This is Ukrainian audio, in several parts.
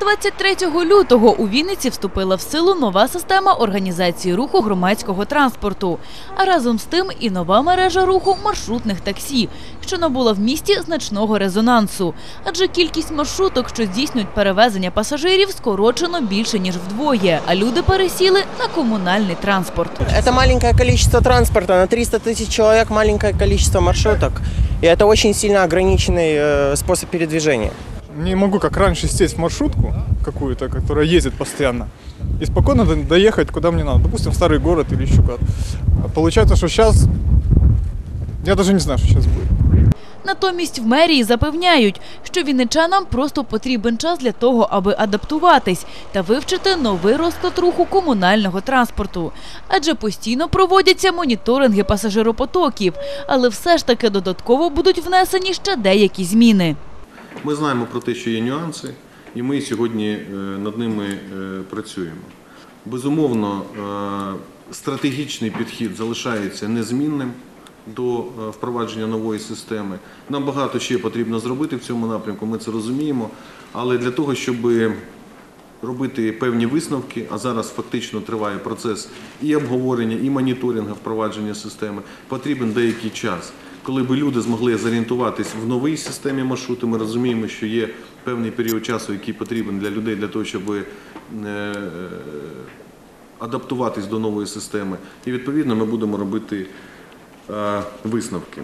23 лютого у Вінниці вступила в силу нова система організації руху громадського транспорту, а разом з тим і нова мережа руху маршрутних таксі, що набула в місті значного резонансу. Адже кількість маршруток, що здійснюють перевезення пасажирів, скорочено більше ніж вдвоє, а люди пересіли на комунальний транспорт. Это маленькое количество транспорта, на 300 тысяч человек маленькое количество маршруток. И это очень сильно ограниченный э, способ передвижения. Не могу, как раньше, сесть в маршрутку какую-то, которая ездит постоянно, и спокойно доехать, куда мне надо. Допустим, в старый город или еще куда-то. Получается, что сейчас... Я даже не знаю, что сейчас будет. Натомість в мерії запевняють, що вінничанам просто потрібен час для того, аби адаптуватись та вивчити новий розклад руху комунального транспорту. Адже постійно проводяться моніторинги пасажиропотоків, але все ж таки додатково будуть внесені ще деякі зміни. Ми знаємо про те, що є нюанси, і ми сьогодні е, над ними е, працюємо. Безумовно, е, стратегічний підхід залишається незмінним до впровадження нової системи. Нам багато ще потрібно зробити в цьому напрямку, ми це розуміємо. Але для того, щоб робити певні висновки, а зараз фактично триває процес і обговорення, і моніторингу впровадження системи, потрібен деякий час. Коли би люди змогли зорієнтуватись в новій системі маршруту, ми розуміємо, що є певний період часу, який потрібен для людей для того, щоб е, адаптуватись до нової системи. І відповідно ми будемо робити е, висновки.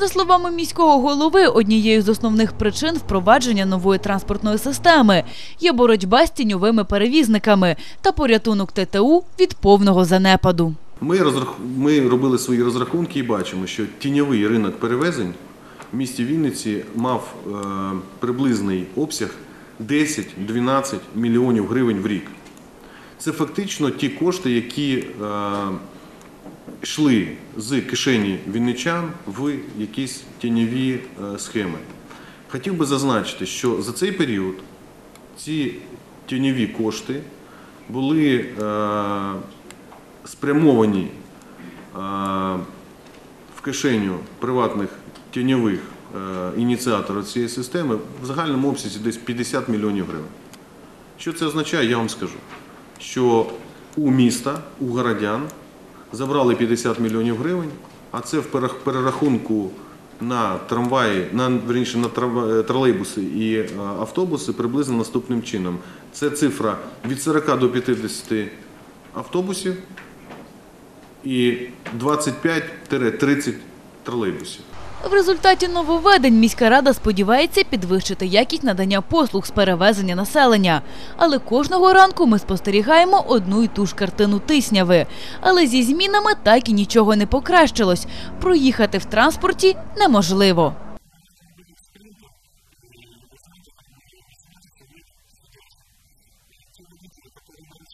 За словами міського голови, однією з основних причин впровадження нової транспортної системи є боротьба з тіньовими перевізниками та порятунок ТТУ від повного занепаду. Ми, розрах... ми робили свої розрахунки і бачимо, що тіньовий ринок перевезень в місті Вінниці мав е, приблизний обсяг 10-12 мільйонів гривень в рік. Це фактично ті кошти, які е, йшли з кишені вінничан в якісь тіньові е, схеми. Хотів би зазначити, що за цей період ці тіньові кошти були е, спрямовані е, в кишеню приватних тіньових е, ініціаторів цієї системи в загальному обсязі десь 50 мільйонів гривень. Що це означає, я вам скажу, що у міста, у городян забрали 50 мільйонів гривень, а це в перерахунку на трамваї, на верніше на е, тролейбуси і автобуси приблизно наступним чином. Це цифра від 40 до 50 автобусів і 25-30 тролейбусів. В результаті нововведень міська рада сподівається підвищити якість надання послуг з перевезення населення. Але кожного ранку ми спостерігаємо одну і ту ж картину тисняви. Але зі змінами так і нічого не покращилось. Проїхати в транспорті неможливо.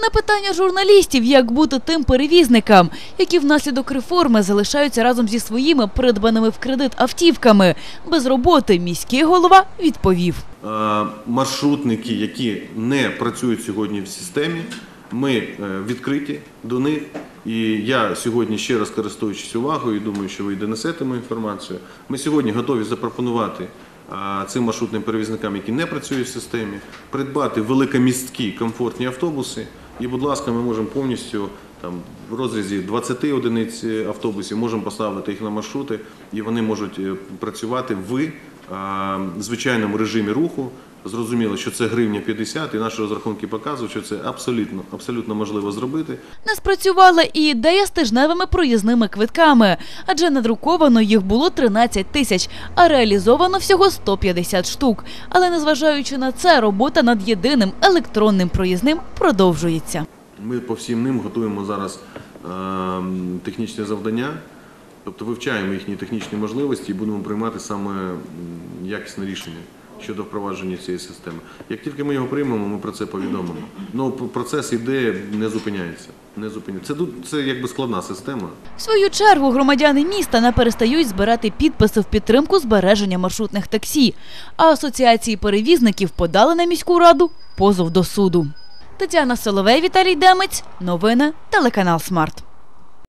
На питання журналістів, як бути тим перевізникам, які внаслідок реформи залишаються разом зі своїми придбаними в кредит автівками без роботи, міський голова відповів. Е, маршрутники, які не працюють сьогодні в системі, ми е, відкриті до них. І я сьогодні ще раз користуючись увагою, думаю, що ви донесете мою інформацію. Ми сьогодні готові запропонувати е, цим маршрутним перевізникам, які не працюють в системі, придбати великомісткі комфортні автобуси. І, будь ласка, ми можемо повністю там в розрізі 20 одиниць е, автобусів можемо поставити їх на маршрути, і вони можуть е, працювати в а, звичайному режимі руху. Зрозуміло, що це гривня 50, і наші розрахунки показують, що це абсолютно, абсолютно можливо зробити. Не спрацювала і ідея з тижневими проїзними квитками, адже надруковано їх було 13 тисяч, а реалізовано всього 150 штук. Але незважаючи на це, робота над єдиним електронним проїзним продовжується. Ми по всім ним готуємо зараз ем, технічне завдання, тобто вивчаємо їхні технічні можливості і будемо приймати саме якісне рішення щодо впровадження цієї системи. Як тільки ми його приймемо, ми про це повідомимо. Ну процес іде, не зупиняється. Не зупиняється. Це це якби складна система. В свою чергу громадяни міста не перестають збирати підписи в підтримку збереження маршрутних таксі, а асоціації перевізників подали на міську раду позов до суду. Тетяна Соловей, Віталій Демець. Новини телеканал Смарт.